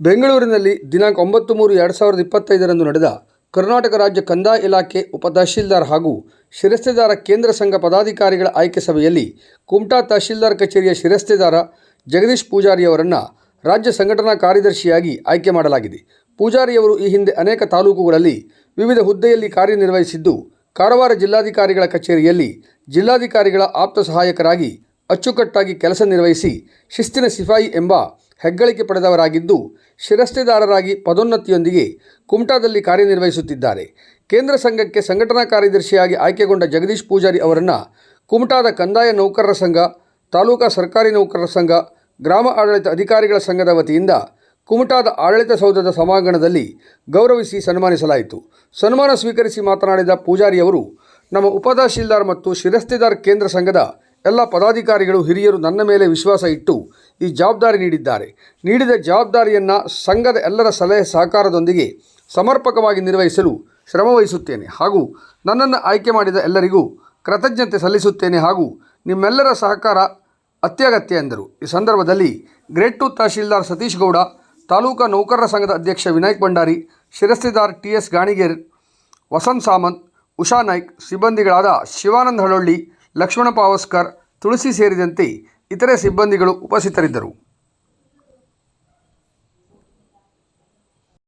ಬೆಂಗಳೂರಿನಲ್ಲಿ ದಿನಾಂಕ ಒಂಬತ್ತು ಮೂರು ಎರಡು ಸಾವಿರದ ಇಪ್ಪತ್ತೈದರಂದು ನಡೆದ ಕರ್ನಾಟಕ ರಾಜ್ಯ ಕಂದಾಯ ಇಲಾಖೆ ಉಪತಹಶೀಲ್ದಾರ್ ಹಾಗೂ ಶಿರಸ್ತೆದಾರ ಕೇಂದ್ರ ಸಂಘ ಪದಾಧಿಕಾರಿಗಳ ಆಯ್ಕೆ ಸಭೆಯಲ್ಲಿ ಕುಮಟಾ ತಹಶೀಲ್ದಾರ್ ಕಚೇರಿಯ ಶಿರಸ್ತೆದಾರ ಜಗದೀಶ್ ಪೂಜಾರಿಯವರನ್ನು ರಾಜ್ಯ ಸಂಘಟನಾ ಕಾರ್ಯದರ್ಶಿಯಾಗಿ ಆಯ್ಕೆ ಮಾಡಲಾಗಿದೆ. ಪೂಜಾರಿಯವರು ಈ ಹಿಂದೆ ಅನೇಕ ತಾಲೂಕುಗಳಲ್ಲಿ ವಿವಿಧ ಹುದ್ದೆಯಲ್ಲಿ ಕಾರ್ಯನಿರ್ವಹಿಸಿದ್ದು, ಕಾರವಾರ ಜಿಲ್ಲಾಧಿಕಾರಿಗಳ ಕಚೇರಿಯಲ್ಲಿ ಜಿಲ್ಲಾಧಿಕಾರಿಗಳ ಆಪ್ತ ಸಹಾಯಕರಾಗಿ ಅಚ್ಚುಕಟ್ಟಾಗಿ ಕೆಲಸ ನಿರ್ವಹಿಸಿ ಶಿಸ್ತಿನ ಸಿಫಾಯಿ ಎಂಬ ಹೆಗ್ಗಳಿಕೆ ಪಡೆದವರಾಗಿದ್ದು ಶಿರಸ್ತೆದಾರರಾಗಿ ಪದೋನ್ನತಿಯೊಂದಿಗೆ ಕುಮಟಾದಲ್ಲಿ ಕಾರ್ಯನಿರ್ವಹಿಸುತ್ತಿದ್ದಾರೆ. ಕೇಂದ್ರ ಸಂಘಕ್ಕೆ ಸಂಘಟನಾ ಕಾರ್ಯದರ್ಶಿಯಾಗಿ ಆಯ್ಕೆಗೊಂಡ ಜಗದೀಶ್ ಪೂಜಾರಿ ಅವರನ್ನು ಕುಮಟಾದ ಕಂದಾಯ ನೌಕರರ ಸಂಘ, ತಾಲೂಕಾ ಸರ್ಕಾರಿ ನೌಕರರ ಸಂಘ, ಗ್ರಾಮ ಆಡಳಿತ ಅಧಿಕಾರಿಗಳ ಸಂಘದ ವತಿಯಿಂದ ಕುಮಟಾದ ಆಡಳಿತ ಸೌಧದ ಸಭಾಂಗಣದಲ್ಲಿ ಗೌರವಿಸಿ ಸನ್ಮಾನಿಸಲಾಯಿತು. ಸನ್ಮಾನ ಸ್ವೀಕರಿಸಿ ಮಾತನಾಡಿದ ಪೂಜಾರಿಯವರು ನಮ್ಮ ಉಪತಹಶೀಲ್ದಾರ್ ಮತ್ತು ಶಿರಸ್ತೆದಾರ್ ಕೇಂದ್ರ ಸಂಘದ ಎಲ್ಲ ಪದಾಧಿಕಾರಿಗಳು ಹಿರಿಯರು ನನ್ನ ಮೇಲೆ ವಿಶ್ವಾಸ ಇಟ್ಟು ಈ ಜವಾಬ್ದಾರಿ ನೀಡಿದ್ದಾರೆ. ನೀಡಿದ ಜವಾಬ್ದಾರಿಯನ್ನು ಸಂಘದ ಎಲ್ಲರ ಸಲಹೆ ಸಹಕಾರದೊಂದಿಗೆ ಸಮರ್ಪಕವಾಗಿ ನಿರ್ವಹಿಸಲು ಶ್ರಮವಹಿಸುತ್ತೇನೆ ಹಾಗೂ ನನ್ನನ್ನು ಆಯ್ಕೆ ಮಾಡಿದ ಎಲ್ಲರಿಗೂ ಕೃತಜ್ಞತೆ ಸಲ್ಲಿಸುತ್ತೇನೆ ಹಾಗೂ ನಿಮ್ಮೆಲ್ಲರ ಸಹಕಾರ ಅತ್ಯಗತ್ಯ ಎಂದರು. ಈ ಸಂದರ್ಭದಲ್ಲಿ ಗ್ರೇಟ್ ಟು ತಹಶೀಲ್ದಾರ್ ಸತೀಶ್ ಗೌಡ, ತಾಲೂಕಾ ನೌಕರರ ಸಂಘದ ಅಧ್ಯಕ್ಷ ವಿನಾಯಕ್ ಭಂಡಾರಿ, ಶಿರಸ್ತಿದಾರ್ ಟಿ ಎಸ್ ಗಾಣಿಗೇರ್, ವಸಂತ್ ಸಾಮಂತ್, ಉಷಾ ನಾಯ್ಕ್, ಸಿಬ್ಬಂದಿಗಳಾದ ಶಿವಾನಂದ ಹಳೊಳ್ಳಿ ಲಕ್ಷ್ಮಣ ಪಾವಸ್ಕರ್ ತುಳಸಿ ಸೇರಿದಂತೆ ಇತರೆ ಸಿಬ್ಬಂದಿಗಳು ಉಪಸ್ಥಿತರಿದ್ದರು.